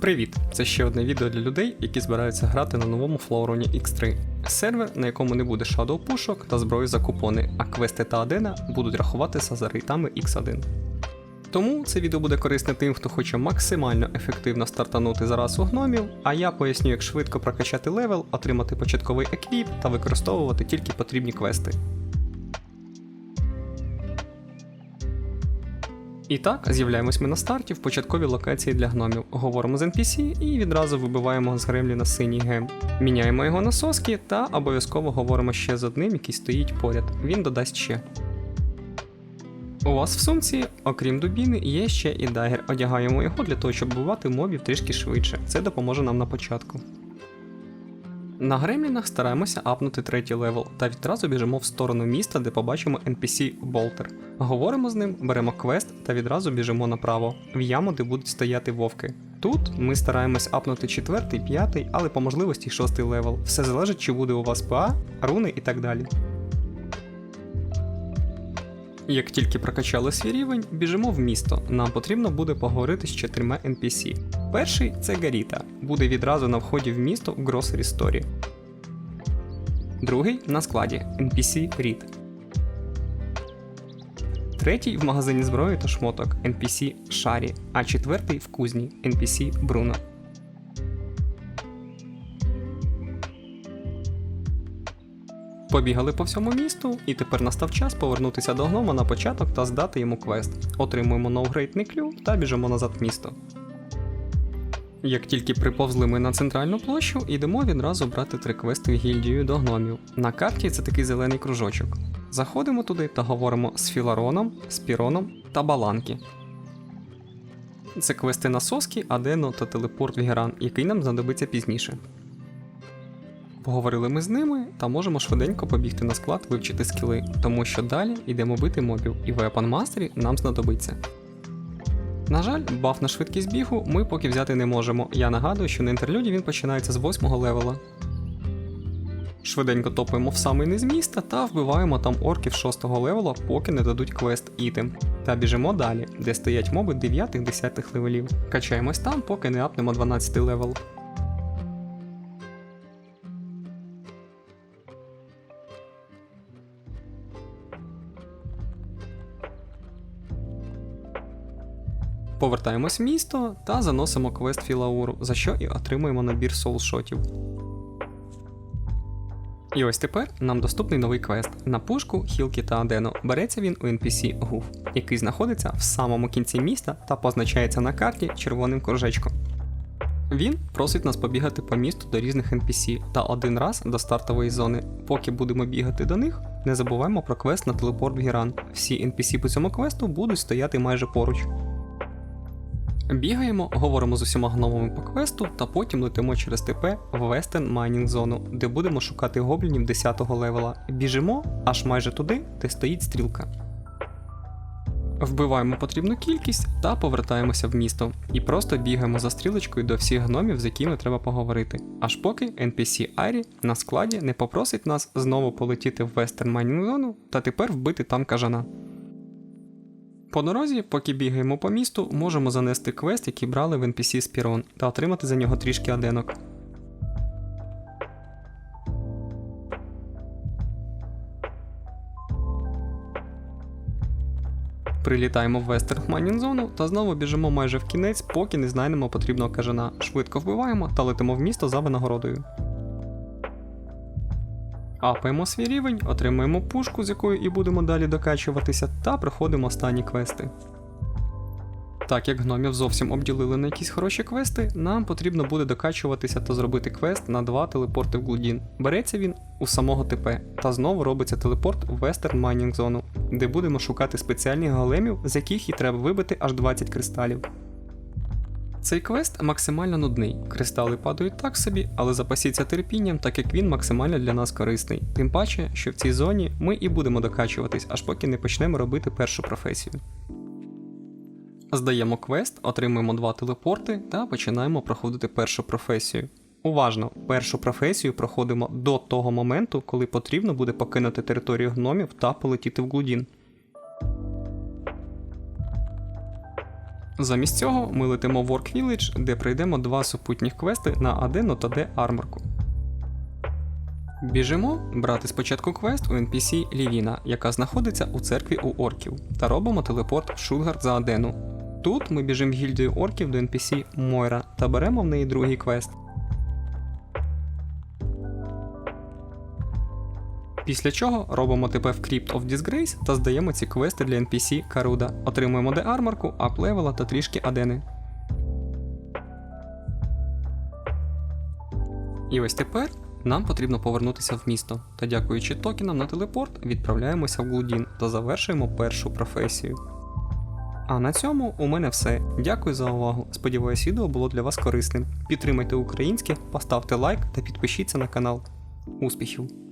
Привіт! Це ще одне відео для людей, які збираються грати на новому Флоуроні X3. Сервер, на якому не буде Shadow пушок та зброї за купони, а квести та адена будуть рахуватися за рейтами X1. Тому це відео буде корисне тим, хто хоче максимально ефективно стартанути за расу гномів, а я поясню, як швидко прокачати левел, отримати початковий еквіп та використовувати тільки потрібні квести. І так, з'являємось ми на старті в початковій локації для гномів. Говоримо з NPC і відразу вибиваємо з гремліна синій гем. Міняємо його на соски та обов'язково говоримо ще з одним, який стоїть поряд. Він додасть ще. У вас в сумці, окрім дубіни, є ще і дагер. Одягаємо його для того, щоб вбивати мобів трішки швидше. Це допоможе нам на початку. На гремлінах стараємося апнути третій левел та відразу біжимо в сторону міста, де побачимо NPC Болтер. Говоримо з ним, беремо квест та відразу біжимо направо, в яму, де будуть стояти вовки. Тут ми стараємось апнути четвертий, п'ятий, але по можливості шостий левел. Все залежить, чи буде у вас ПА, руни і так далі. Як тільки прокачали свій рівень, біжимо в місто. Нам потрібно буде поговорити з чотирма NPC. Перший це Гаріта, буде відразу на вході в місто в Grocery Store. Другий на складі NPC Рід. Третій в магазині зброї та шмоток NPC Шарі, а четвертий в кузні NPC Бруно. Побігали по всьому місту, і тепер настав час повернутися до гнома на початок та здати йому квест. Отримуємо ноугрейтний клю та біжимо назад в місто. Як тільки приповзли ми на центральну площу, йдемо відразу брати три квести в гільдію до гномів. На карті це такий зелений кружочок. Заходимо туди та говоримо з Філароном, Спіроном та Баланки. Це квести на соски, Адено та телепорт в Геран, який нам знадобиться пізніше. Поговорили ми з ними та можемо швиденько побігти на склад вивчити скіли, тому що далі йдемо бити мобів, і Weapon Mastery нам знадобиться. На жаль, баф на швидкість бігу ми поки взяти не можемо. Я нагадую, що на інтерлюді він починається з 8 левела. Швиденько топаємо в самий низ міста та вбиваємо там орків 6 левела, поки не дадуть квест ітем. Та біжимо далі, де стоять моби 9-10 левелів. Качаємось там, поки не апнемо 12 левел. Повертаємось в місто та заносимо квест Філауру, за що і отримуємо набір соулшотів. І ось тепер нам доступний новий квест на пушку, хілки та адену. Береться він у NPC Гуф, який знаходиться в самому кінці міста та позначається на карті червоним кружечком. Він просить нас побігати по місту до різних NPC та один раз до стартової зони. Поки будемо бігати до них, не забуваємо про квест на телепорт в Гіран. Всі NPC по цьому квесту будуть стояти майже поруч. Бігаємо, говоримо з усіма гномами по квесту, та потім летимо через ТП в Western Mining зону, де будемо шукати гоблінів 10-го левела. Біжимо аж майже туди, де стоїть стрілка. Вбиваємо потрібну кількість та повертаємося в місто. І просто бігаємо за стрілочкою до всіх гномів, з якими треба поговорити. Аж поки NPC Айрі на складі не попросить нас знову полетіти в Western Mining зону та тепер вбити там кажана. По дорозі, поки бігаємо по місту, можемо занести квест, який брали в NPC Спірон, та отримати за нього трішки аденок. Прилітаємо в Вестерн Майнінг зону та знову біжимо майже в кінець, поки не знайдемо потрібного кажана. Швидко вбиваємо та летимо в місто за винагородою. Апаємо свій рівень, отримуємо пушку, з якою і будемо далі докачуватися, та проходимо останні квести. Так як гномів зовсім обділили на якісь хороші квести, нам потрібно буде докачуватися та зробити квест на два телепорти в Глудін. Береться він у самого ТП, та знову робиться телепорт в Western Mining зону, де будемо шукати спеціальних големів, з яких і треба вибити аж 20 кристалів. Цей квест максимально нудний. Кристали падають так собі, але запасіться терпінням, так як він максимально для нас корисний. Тим паче, що в цій зоні ми і будемо докачуватись, аж поки не почнемо робити першу професію. Здаємо квест, отримуємо два телепорти та починаємо проходити першу професію. Уважно, першу професію проходимо до того моменту, коли потрібно буде покинути територію гномів та полетіти в Глудін. Замість цього ми летимо в Work Village, де пройдемо два супутніх квести на Адену та Де Арморку. Біжимо брати спочатку квест у NPC Лівіна, яка знаходиться у церкві у орків, та робимо телепорт в Шутгард за Адену. Тут ми біжимо в гільдію орків до NPC Мойра та беремо в неї другий квест. Після чого робимо ТП в Crypt of Disgrace та здаємо ці квести для NPC Каруда, отримуємо де арморку, ап левела та трішки адени. І ось тепер нам потрібно повернутися в місто, та дякуючи токенам на телепорт, відправляємося в Глудін та завершуємо першу професію. А на цьому у мене все. Дякую за увагу. Сподіваюсь, відео було для вас корисним. Підтримайте українське, поставте лайк та підпишіться на канал. Успіхів!